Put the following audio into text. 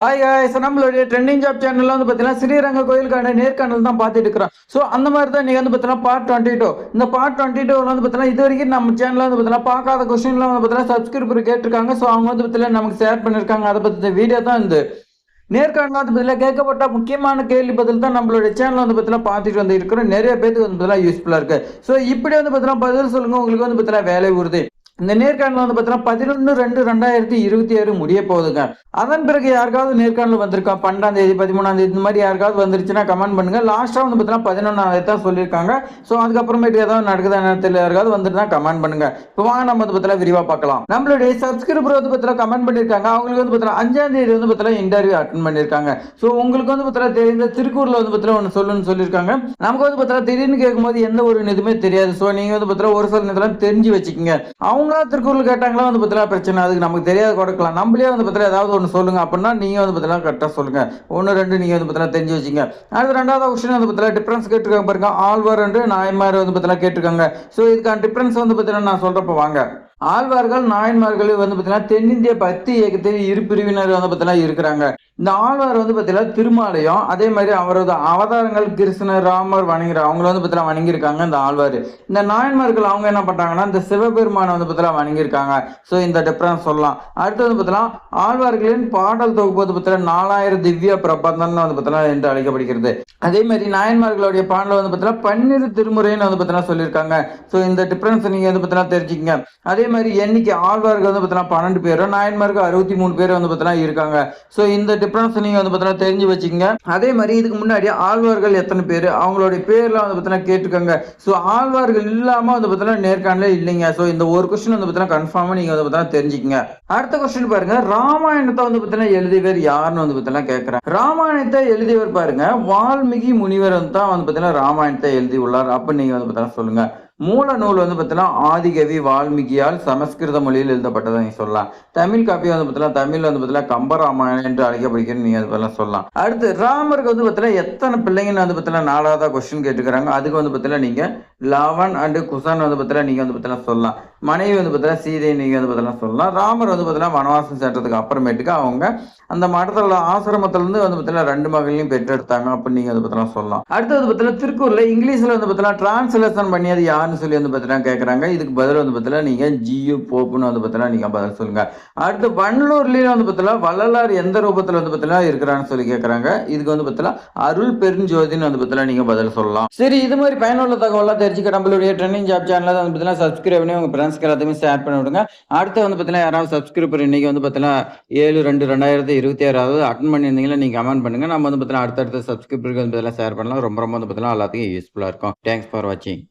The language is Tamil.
ஹாய் guys நம்மளுடைய ட்ரெண்டிங் ஜாப் சேனலில் வந்து பார்த்தீங்கன்னா ஸ்ரீரங்க கோயிலுக்கான நேர்காணல் தான் பார்த்துட்டு இருக்கிறோம் ஸோ அந்த மாதிரி தான் நீங்கள் வந்து பார்த்தீங்கன்னா பார்ட் டுவெண்ட்டி டூ இந்த பார்ட் டுவெண்ட்டி டூவில் வந்து பார்த்தீங்கன்னா இது வரைக்கும் நம்ம சேனலில் வந்து பார்த்தீங்கன்னா பார்க்காத கொஸ்டின்லாம் வந்து பார்த்தீங்கன்னா சப்ஸ்கிரைபர் கேட்டிருக்காங்க ஸோ அவங்க வந்து பார்த்தீங்கன்னா நமக்கு ஷேர் பண்ணியிருக்காங்க அதை பற்றி வீடியோ தான் இந்த நேர்காணல் வந்து பதிலாக கேட்கப்பட்ட முக்கியமான கேள்வி பதில் தான் நம்மளுடைய சேனல் வந்து பார்த்தீங்கன்னா பார்த்துட்டு வந்து இருக்கிறோம் நிறைய பேருக்கு வந்து பார்த்தீங்கன்னா யூஸ்ஃபுல்லாக இருக்கு ஸோ இப்படி வந்து பார்த்தீங்கன்னா பதில் சொல்லுங்க உங்களுக்கு வந்து பார்த்தீங்கன்னா வேலை உறுதி இந்த நேர்காணல் வந்து பார்த்தீங்கன்னா பதினொன்று ரெண்டு ரெண்டாயிரத்தி இருபத்தி ஏழு முடிய போகுதுங்க அதன் பிறகு யாருக்காவது நேர்காணல் வந்திருக்கா பன்னெண்டாம் தேதி பதிமூணாம் தேதி இந்த மாதிரி யாருக்காவது வந்துருச்சுன்னா கமெண்ட் பண்ணுங்க லாஸ்ட்டாக வந்து பார்த்தீங்கன்னா பதினொன்றாம் தேதி தான் சொல்லியிருக்காங்க ஸோ அதுக்கப்புறமேட்டு ஏதாவது நடக்குதா நேரத்தில் யாருக்காவது வந்துட்டுனா கமெண்ட் பண்ணுங்க இப்போ வாங்க நம்ம வந்து பார்த்தீங்கன்னா விரிவாக பார்க்கலாம் நம்மளுடைய சப்ஸ்கிரைபர் வந்து பார்த்தீங்கன்னா கமெண்ட் பண்ணியிருக்காங்க அவங்களுக்கு வந்து பார்த்தீங்கன்னா அஞ்சாம் தேதி வந்து பார்த்தீங்கன்னா இன்டர்வியூ அட்டன் பண்ணியிருக்காங்க ஸோ உங்களுக்கு வந்து பார்த்தீங்கன்னா தெரிந்த திருக்கூரில் வந்து பார்த்தீங்கன்னா ஒன்று சொல்லுன்னு சொல்லியிருக்காங்க நமக்கு வந்து பார்த்தீங்கன்னா திடீர்னு கேட்கும்போது எந்த ஒரு இதுவுமே தெரியாது ஸோ நீங்கள் வந்து பார்த்தீங்கன்னா ஒரு சில நேரத்தில் தெரிஞ்சு வச்சுக்கோங்க அவங்களா திருக்குறள் கேட்டாங்களா வந்து பார்த்தீங்கன்னா பிரச்சனை. அதுக்கு நமக்கு தெரியாது கொடுக்கலாம் நம்மளே வந்து பார்த்தீங்கன்னா ஏதாவது ஒன்று சொல்லுங்க. அப்படின்னா நீங்கள் வந்து பார்த்தீங்கன்னா கரெக்டாக சொல்லுங்கள் ஒன்று ரெண்டு நீங்கள் வந்து பார்த்தீங்கன்னா தெரிஞ்சு வச்சுங்க. அடுத்து ரெண்டாவது கொஸ்டின் வந்து பார்த்தீங்கன்னா டிஃப்ரென்ஸ் கேட்டிருக்காங்க பாருங்க. ஆழ்வார் என்று நாயன்மார் வந்து பார்த்தீங்கன்னா கேட்டிருக்காங்க. ஸோ இதுக்கான டிஃப்ரென்ஸ் வந்து பார்த்தீங்கன்னா நான் சொல்கிறப்ப வாங்க. ஆழ்வார்கள் நாயன்மார்கள் வந்து பார்த்தீங்கன்னா தென்னிந்திய பக்தி இயக்கத்தில் இரு பிரிவினர் வந்து பார்த்தீங்கன்னா இருக்கிறாங்க. இந்த ஆழ்வார் வந்து பார்த்தீங்கன்னா திருமாலயம் அதே மாதிரி அவரது அவதாரங்கள் கிருஷ்ணர் ராமர் வணங்குற அவங்கள வந்து பார்த்தீங்கன்னா வணங்கியிருக்காங்க இந்த ஆழ்வார். இந்த நாயன்மார்கள் அவங்க என்ன பண்ணுறாங்கன்னா இந்த சிவபெருமானை வந்து பார்த்தீங்கன்னா வணங்கியிருக்காங்க. ஸோ இந்த டிஃப்ரென்ஸ் சொல்லலாம். அடுத்து வந்து பார்த்தீங்கன்னா ஆழ்வார்களின் பாடல் தொகுப்பு வந்து பார்த்தீங்கன்னா நாலாயிரம் திவ்ய பிரபந்தம் வந்து பார்த்தீங்கன்னா என்று அழைக்கப்படுகிறது. அதே மாதிரி நாயன்மார்களுடைய பாடல் வந்து பார்த்தீங்கன்னா பன்னிரு திருமுறைன்னு வந்து பார்த்தீங்கன்னா சொல்லியிருக்காங்க. ஸோ இந்த டிஃப்ரென்ஸ் நீங்கள் வந்து பார்த்தீங்கன்னா தெரிஞ்சுக்கங்க. அதே மாதிரி எண்ணிக்கை ஆழ்வார்கள் வந்து பார்த்தீங்கன்னா பன்னெண்டு பேரும் நாயன்மாருக்கு அறுபத்தி மூணு பேர் வந்து பார்த்தீங்கன்னா இருக்காங்க ஸோ இந்த டிஃப்ரென்ஸ் நீங்கள் வந்து பார்த்தீங்கன்னா தெரிஞ்சு வச்சுக்கோங்க அதே மாதிரி இதுக்கு முன்னாடி ஆழ்வார்கள் எத்தனை பேர் அவங்களுடைய பேர்லாம் வந்து பார்த்தீங்கன்னா கேட்டுக்கோங்க ஸோ ஆழ்வார்கள் இல்லாமல் வந்து பார்த்தீங்கன்னா நேர்காணலே இல்லைங்க ஸோ இந்த ஒரு கொஸ்டின் வந்து பார்த்தீங்கன்னா கன்ஃபார்மாக நீங்கள் வந்து பார்த்தீங்கன்னா தெரிஞ்சுக்கங்க அடுத்த கொஸ்டின் பாருங்க ராமாயணத்தை வந்து பார்த்தீங்கன்னா எழுதியவர் யாருன்னு வந்து பார்த்தீங்கன்னா கேட்குறேன் ராமாயணத்தை எழுதியவர் பாருங்க வால்மீகி முனிவர் வந்து தான் வந்து பார்த்தீங்கன்னா ராமாயணத்தை எழுதி உள்ளார் அப்படின்னு நீங்கள் வந்து பார்த்தீங்கன்னா சொல்லுங்க மூல நூல் வந்து பார்த்தீங்கன்னா ஆதிகவி வால்மீகியால் சமஸ்கிருத மொழியில் எழுதப்பட்டதை நீங்க சொல்லலாம் தமிழ் காப்பி வந்து பார்த்தீங்கன்னா தமிழ் வந்து பார்த்தீங்கன்னா கம்பராமாயணம் என்று அழைக்கப்படுகிறது நீங்க அதெல்லாம் சொல்லலாம் அடுத்து ராமருக்கு வந்து பார்த்தீங்கன்னா எத்தனை பிள்ளைங்கன்னு வந்து பார்த்தீங்கன்னா நாலாவதா கொஸ்டின் கேட்டுக்கிறாங்க அதுக்கு வந்து பார்த்தீங்கன்னா நீங்க லவன் அண்டு குசன் வந்து பார்த்தீங்கன்னா நீங்க வந்து பார்த்தீங்கன்னா சொல்லலாம் மனைவி வந்து பார்த்தீங்கன்னா சீதை நீங்க வந்து பார்த்தீங்கன்னா சொல்லலாம் ராமர் வந்து பார்த்தீங்கன்னா வனவாசம் சென்றதுக்கு அப்புறமேட்டுக்கு அவங்க அந்த மடத்துல ஆசிரமத்துல இருந்து வந்து பார்த்தீங்கன்னா ரெண்டு மகளையும் பெற்றெடுத்தாங்க அப்படின்னு நீங்க வந்து பார்த்தீங்கன்னா சொல்லலாம் அடுத்து வந்து பார்த்தீங்கன்னா திருக்கூர்ல இங்கிலீஷ்ல வந்து பார்த்தீங்கன்னா டிரான்ஸ்லேஷன் பண்ணியது யாருன்னு சொல்லி வந்து பார்த்தீங்கன்னா கேட்குறாங்க இதுக்கு பதில் வந்து பார்த்தீங்கன்னா நீங்க ஜியு போப்புன்னு வந்து பார்த்தீங்கன்னா நீங்க பதில் சொல்லுங்க அடுத்து வண்டலூர்லயும் வந்து பார்த்தீங்கன்னா வள்ளலார் எந்த ரூபத்தில் வந்து பார்த்தீங்கன்னா இருக்கிறான்னு சொல்லி கேட்குறாங்க இதுக்கு வந்து பார்த்தீங்கன்னா அருள் பெருஞ்சோதின்னு வந்து பார்த்தீங்கன்னா நீங்க பதில் சொல்லலாம் சரி இது மாதிரி பயனுள்ள தகவலாம் தெரிஞ்சுக்க நம்மளுடைய ட்ரெண்டிங் ஜாப் சேனலில் வந்து பார்த்தீங்கன்னா சப்ஸ்கிரைப் பண்ணி உங்க ஃப்ரெண்ட்ஸ்க்கு எல்லாத்தையுமே ஷேர் பண்ணி விடுங்க அடுத்து வந்து பார்த்தீங்கன்னா யாராவது சப்ஸ்கிரைபர் இன்னைக்கு வந்து பார்த்தீங்கன்னா ஏழு ரெண்டு ரெண்டாயிரத்தி இருபத்தி ஆறாவது அட்டன் பண்ணியிருந்தீங்கன்னா நீங்கள் கமெண்ட் பண்ணுங்க நம்ம வந்து பார்த்தீங்கன்னா அடுத்தடுத்த சப்ஸ்கிரைபருக்கு வந்து பார்த்தீங்கன்னா ஷேர் பண்ணலாம் ரொம்ப ரொம்ப வந்து பார்த்தீங்கன்னா எல்லாத்துக்கும் யூஸ்ஃபுல்லாக இருக்கும் தேங்க்ஸ் ஃபார் வாட்சிங்